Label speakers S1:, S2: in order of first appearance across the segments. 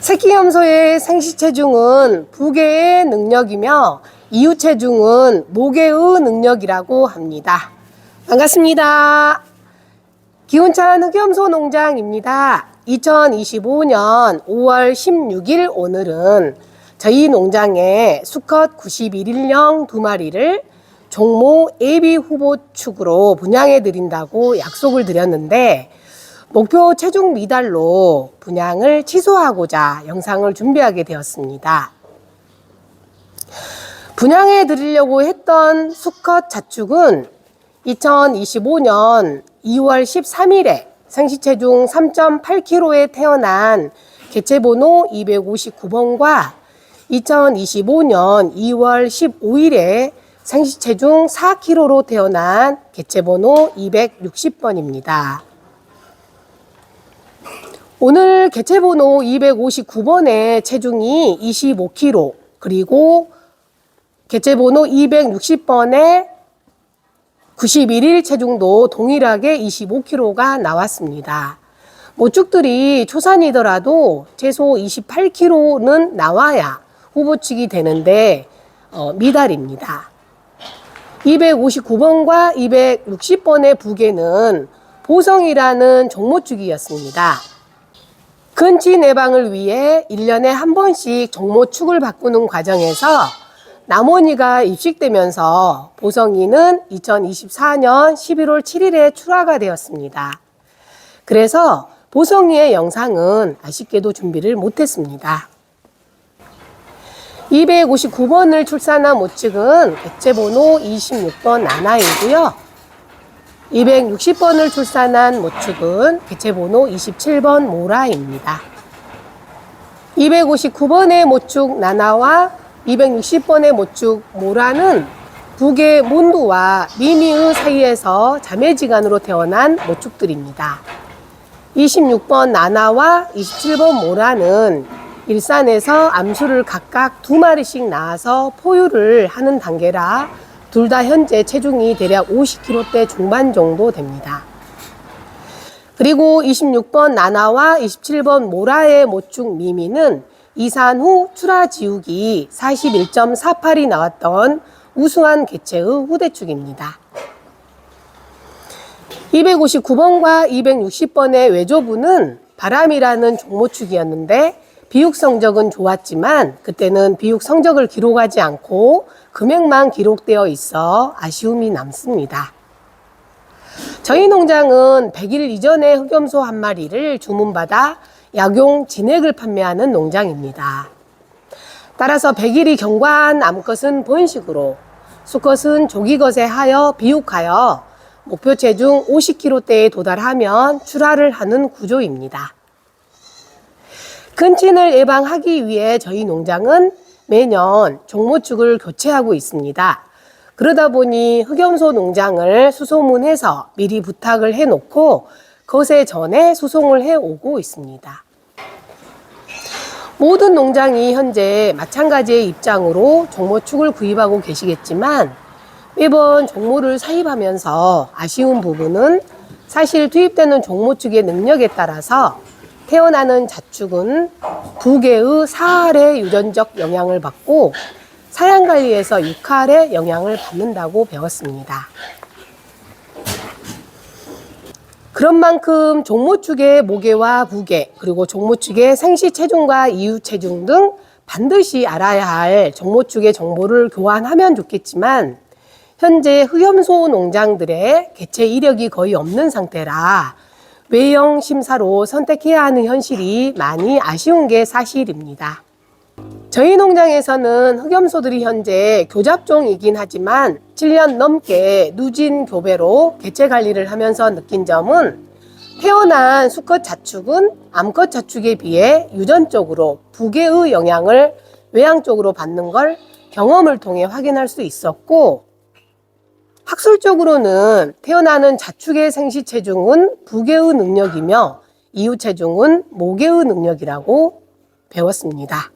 S1: 새끼염소의 생시체중은 부계의 능력이며 이유체중은 모계의 능력이라고 합니다. 반갑습니다. 기운찬 흑염소 농장입니다. 2025년 5월 16일 오늘은 저희 농장에 수컷 91일령 두 마리를 종모 AB 후보 축으로 분양해 드린다고 약속을 드렸는데 목표 체중 미달로 분양을 취소하고자 영상을 준비하게 되었습니다. 분양해 드리려고 했던 수컷 자축은 2025년 2월 13일에 생시체중 3.8kg에 태어난 개체번호 259번과 2025년 2월 15일에 생시체중 4kg로 태어난 개체번호 260번입니다. 오늘 개체번호 259번의 체중이 25kg, 그리고 개체번호 260번의 91일 체중도 동일하게 25kg가 나왔습니다. 모축들이 초산이더라도 최소 28kg는 나와야 후보축이 되는데 어, 미달입니다. 259번과 260번의 부계는 보성이라는 종모축이었습니다. 근치 내방을 위해 1년에 한 번씩 종모축을 바꾸는 과정에서 남원이가 입식되면서 보성이는 2024년 11월 7일에 출하가 되었습니다. 그래서 보성이의 영상은 아쉽게도 준비를 못했습니다. 259번을 출산한 모축은 개체번호 26번 나나이고요. 260번을 출산한 모축은 개체번호 27번 모라입니다. 259번의 모축 나나와 260번의 모축 모라는 북의 몬두와 미미의 사이에서 자매지간으로 태어난 모축들입니다. 26번 나나와 27번 모라는 일산에서 암수를 각각 두 마리씩 낳아서 포유를 하는 단계라 둘 다 현재 체중이 대략 50kg대 중반 정도 됩니다. 그리고 26번 나나와 27번 모라의 모축 미미는 이산 후 출하 지우기 41.48이 나왔던 우수한 개체의 후대축입니다. 259번과 260번의 외조부는 바람이라는 종모축이었는데 비육 성적은 좋았지만 그때는 비육 성적을 기록하지 않고 금액만 기록되어 있어 아쉬움이 남습니다. 저희 농장은 100일 이전에 흑염소 한 마리를 주문받아 약용 진액을 판매하는 농장입니다. 따라서 100일이 경과한 암컷은 번식으로, 수컷은 조기것에 하여 비육하여 목표 체 중 50kg대에 도달하면 출하를 하는 구조입니다. 근친을 예방하기 위해 저희 농장은 매년 종모축을 교체하고 있습니다. 그러다 보니 흑염소 농장을 수소문해서 미리 부탁을 해놓고 것에 전에 수송을 해오고 있습니다. 모든 농장이 현재 마찬가지의 입장으로 종모축을 구입하고 계시겠지만 매번 종모를 사입하면서 아쉬운 부분은 사실 투입되는 종모축의 능력에 따라서 태어나는 자축은 부계의 4할의 유전적 영향을 받고 사양 관리에서 6할의 영향을 받는다고 배웠습니다. 그런 만큼 종모축의 모계와 부계, 그리고 종모축의 생시 체중과 이유 체중 등 반드시 알아야 할 종모축의 정보를 교환하면 좋겠지만 현재 흑염소 농장들의 개체 이력이 거의 없는 상태라 외형 심사로 선택해야 하는 현실이 많이 아쉬운 게 사실입니다. 저희 농장에서는 흑염소들이 현재 교잡종이긴 하지만 7년 넘게 누진 교배로 개체 관리를 하면서 느낀 점은 태어난 수컷 자축은 암컷 자축에 비해 유전적으로 부계의 영향을 외양 쪽으로 받는 걸 경험을 통해 확인할 수 있었고 학술적으로는 태어나는 자축의 생시 체중은 부계의 능력이며 이후 체중은 모계의 능력이라고 배웠습니다.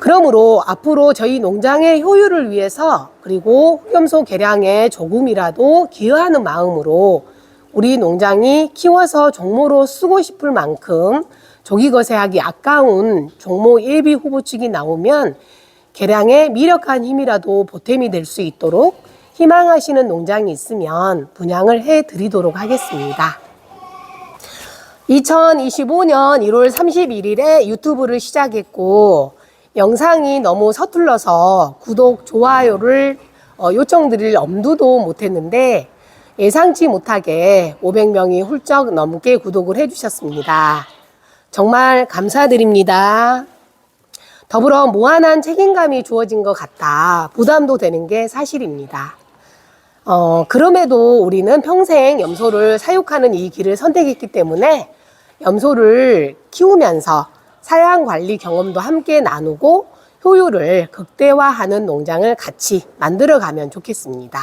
S1: 그러므로 앞으로 저희 농장의 효율을 위해서 그리고 흑염소 개량에 조금이라도 기여하는 마음으로 우리 농장이 키워서 종모로 쓰고 싶을 만큼 조기 거세하기 아까운 종모 예비 후보 측이 나오면 개량에 미력한 힘이라도 보탬이 될 수 있도록 희망하시는 농장이 있으면 분양을 해 드리도록 하겠습니다. 2025년 1월 31일에 유튜브를 시작했고 영상이 너무 서툴러서 구독, 좋아요를 어, 요청드릴 엄두도 못했는데 예상치 못하게 500명이 훌쩍 넘게 구독을 해주셨습니다. 정말 감사드립니다. 더불어 무한한 책임감이 주어진 것 같아 부담도 되는 게 사실입니다. 어, 그럼에도 우리는 평생 염소를 사육하는 이 길을 선택했기 때문에 염소를 키우면서 사양 관리 경험도 함께 나누고 효율을 극대화하는 농장을 같이 만들어가면 좋겠습니다.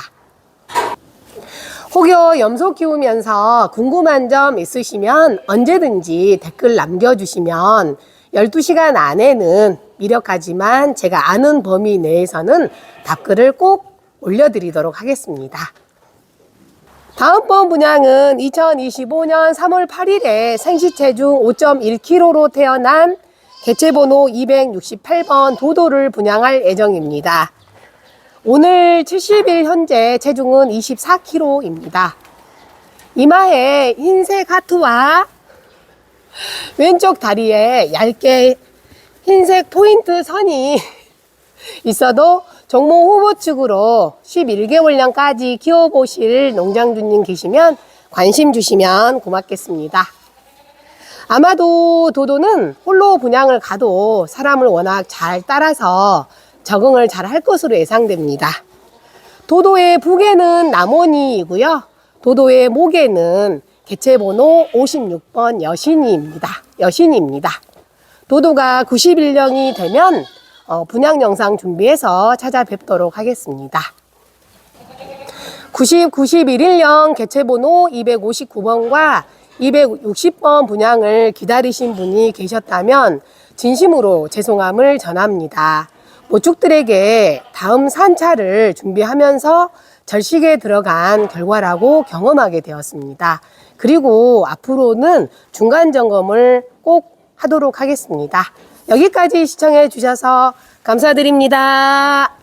S1: 혹여 염소 키우면서 궁금한 점 있으시면 언제든지 댓글 남겨주시면 12시간 안에는 미력하지만 제가 아는 범위 내에서는 답글을 꼭 올려드리도록 하겠습니다. 다음번 분양은 2025년 3월 8일에 생시체 중 5.1kg로 태어난 개체번호 268번 도도를 분양할 예정입니다. 오늘 70일 현재 체중은 24kg입니다. 이마에 흰색 하트와 왼쪽 다리에 얇게 흰색 포인트 선이 있어도 종모 후보 측으로 11개월량까지 키워보실 농장주님 계시면 관심 주시면 고맙겠습니다. 아마도 도도는 홀로 분양을 가도 사람을 워낙 잘 따라서 적응을 잘 할 것으로 예상됩니다. 도도의 북에는 남원이이고요. 도도의 목에는 개체번호 56번 여신이입니다. 여신입니다. 도도가 91년이 되면 어, 분양 영상 준비해서 찾아뵙도록 하겠습니다. 90, 91일령 개체번호 259번과 260번 분양을 기다리신 분이 계셨다면 진심으로 죄송함을 전합니다. 모축들에게 다음 산차를 준비하면서 절식에 들어간 결과라고 경험하게 되었습니다. 그리고 앞으로는 중간 점검을 꼭 하도록 하겠습니다. 여기까지 시청해 주셔서 감사드립니다.